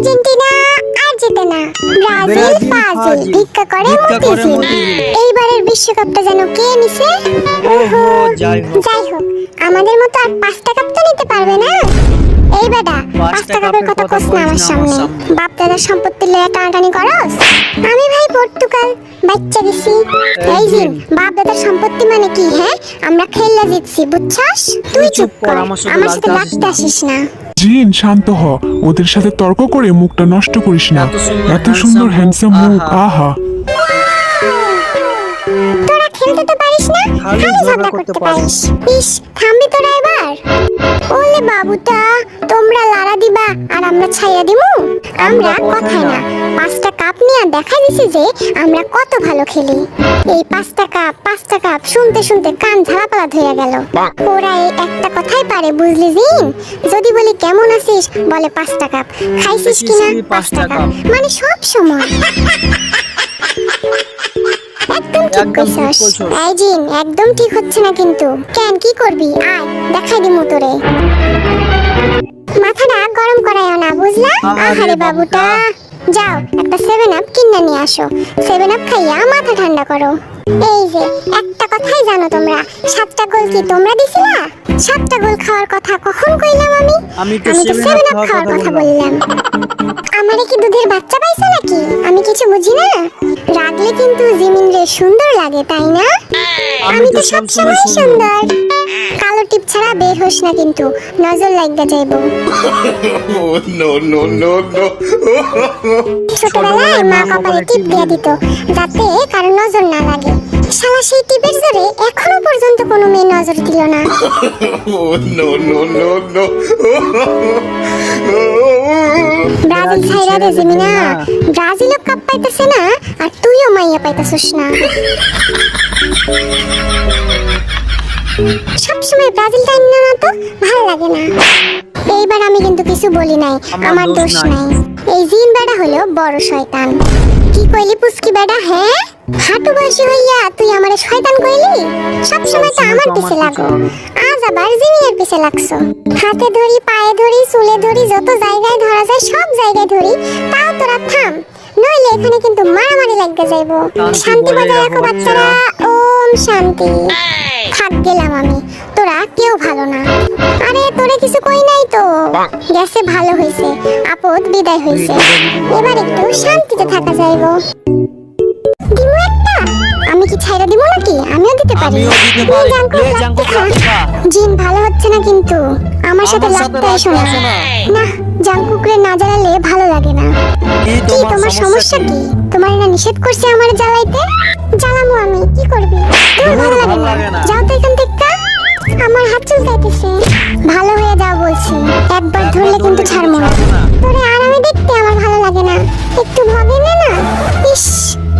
Argentina আর জেতে না। ব্রাজিল ফাজিল। ভিক্ষা করে মতিঝিল। মতিঝিল। এইবারের বিশ্বকাপটা যেন কে নিছে? ওহো যাই হোক। আমাদের মতো আর পাঁচটা কাপ তো নিতে পারবে না? এই বেটা পাঁচটা কাপের কথা কস না আমার সামনে। বাপ দাদার সম্পত্তি লয়ে টানাটানি করস? আমি ভাই পর্তুগাল বাচ্চা গেছি এই জিন বাপ দাদার সম্পত্তি মানে কি হ্যাঁ? আমরা খেললা জিতছি বুঝছস? তুই চুপ কর আমার সাথে লাগতে আসিস না। জিন শান্ত হ। ওদের সাথে তর্ক করে মুখটা নষ্ট করিস না। এত সুন্দর হ্যান্ডসাম মুখ, আহা। খেলতে তো পারিস না? খালি ঝগড়া করতে পারিস। ইস থামবি তোরা এবার। ওলে বাবুটা তোমরা লারা দিবা আর আমরা ছাইয়া দিমু? আমরা কথাই না। পাঁচটা কাপ নিয়ে দেখা দিছি যে আমরা কত ভালো খেলি। এই পাঁচটা কাপ পাঁচটা কাপ শুনতে শুনতে কান ঝালাপালা ধরে গেল। ওরা এই একটা কথাই পারে বুঝলি জিন? যদি বলি কেমন আছিস বলে পাঁচটা কাপ। খাইছিস কিনা? পাঁচটা কাপ? মানে সব সময়। একদম ঠিক। এই জিন একদম ঠিক হচ্ছে না কিন্তু। কেন কি করবি? আয় দেখাই দিমু তোরে। মাথাটা গরম করাইও না বুঝলা? আহারে বাবুটা। যাও একটা সেভেন আপ কিনে নিয়ে আসো। সেভেন আপ খাইয়া মাথা ঠান্ডা করো। এই যে একটা কথাই জানো তোমরা। সাতটা গোল কি তোমরা দিছিলা? সাতটা গোল খাওয়ার কথা কখন কইলাম আমি? আমি তো আমি তো 7 সেভেন আপ খাওয়ার কথা বললাম। আমারে কি দুধের বাচ্চা পাইছো নাকি? আমি কিছু বুঝি না? রাগলে কিন্তু জিমিন রে সুন্দর লাগে তাই না আমি তো সবসময় সুন্দর কালো টিপ ছাড়া বের হোস না কিন্তু নজর লাগবে যাইবো Oh, no, no, no, no. ছোটবেলায় মা কপালে টিপ দিয়ে দিত যাতে কারও নজর না লাগে শালা সেই টিপের জোরে এখনও পর্যন্ত কোনো মেয়ে নজর দিল না Oh, no, no, no, no. Brazil ছাইরা দে জিমিনা। ব্রাজিলও কাপ পাইতেছে না আর তুইও মাইয়া পাইতেছিস না। সবসময় ব্রাজিল টাইম না তো ভালো লাগে না। এইবার আমি কিন্তু কিছু বলি নাই আমার দোষ। নাই। এই জিন বেড়া হলো বড় শয়তান। কি কইলি পুস্কি বেড়া হ্যাঁ? হাঁটু বয়সী হইয়া তুই আমারে শয়তান কইলি? সব সময় তো আমার পিছে লাগো। আজ আবার জিমিনের পিছে লাগছো। হাতে ধরি পায়ে ধরি চুলে ধরি যত জায়গায় ধরা যায় সব জায়গায় ধরি তাও তোরা থাম। নইলে এখানে কিন্তু মারামারি লাগবে যাইবো। শান্তি বজায় রাখো বাচ্চারা। ওম শান্তি। থাক গেলাম আমি। তোরা কেউ ভালো না। আরে তোরে কিছু কই নাই তো? গেছে ভালো হইছে। আপদ বিদায় হইছে। এবার একটু শান্তিতে থাকা যাইবো। দিমু একটা? আমি কি ছাইরা দিব নাকি? আমিও দিতে পারি। আমিও দিতে পারি। খা। লাগতে খা। জিন ভালো হচ্ছে না কিন্তু। আমার সাথে লাগতে এসো না আসো না। না জাঙ্কুকরে না জ্বালালে ভালো লাগে না। কি তোমার সমস্যা কি? তোমার না নিষেধ করছে আমার জ্বালাইতে? জ্বালামু আমি কি করবি? তোর ভালো লাগে না। লাগে না। যাও তো এখান থেকে। আমার হাত চুলকাইতেছে। ভালো হয়ে যাও বলছি। একবার ধরলে কিন্তু ছাড়বো না। তোরে আরামে দেখতে আমার ভালো লাগে না। একটু ভগে নে না? ইস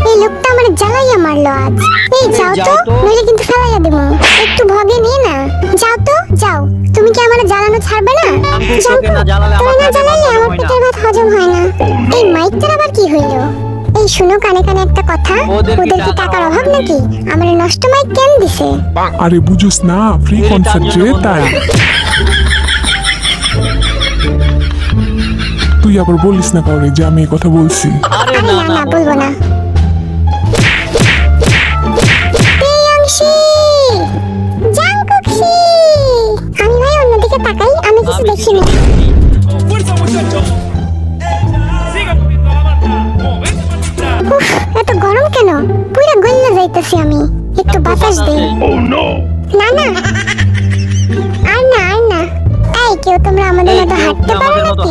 এই লোকটা আমার জ্বালাইয়া মারলো আজ। এই যাও তো নইলে কিন্তু ফেলাইয়া দেবো একটু ভগে নে না। যাও তো যাও। তুমি কি আমার জ্বালানো ছাড়বে না? তো যাও তো। না জ্বালালে তোরে আমার না পেটের জ্বালালে ভাত আমার হজম হয় না। পেটের ভাত হজম হয় না। এই মাইকটার আবার কি হইল? এই শুনো কানে কানে একটা কথা। ওদের কি টাকার অভাব নাকি? আমার নষ্ট মাইক কেন দিছে? আরে বুঝুস না ফ্রি কনসার্ট যে তাই। তুই আবার বলিস না কাউরে যে আমি এই কথা বলছি। আরে না না বলব না। পুরো গল্লা যাইতেছি আমি। একটু বাতাস দে। ¡Oh, না না। আর না আর না। এই কেউ তোমরা আমাদের মতো হাঁটতে পারো নাকি?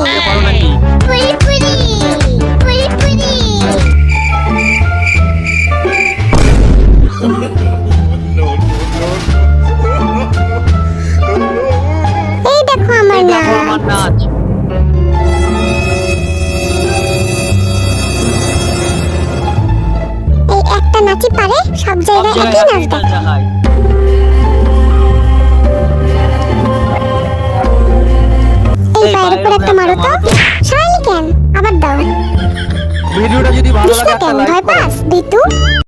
একটা নাচি পারে সব জায়গায় একই নাচ দেখায় এই পায়ের উপর একটা মারো তো। সরাইলি কেন? আবার দাও। ভিডিওটা যদি ভালো লাগে তাহলে একটা লাইক করো।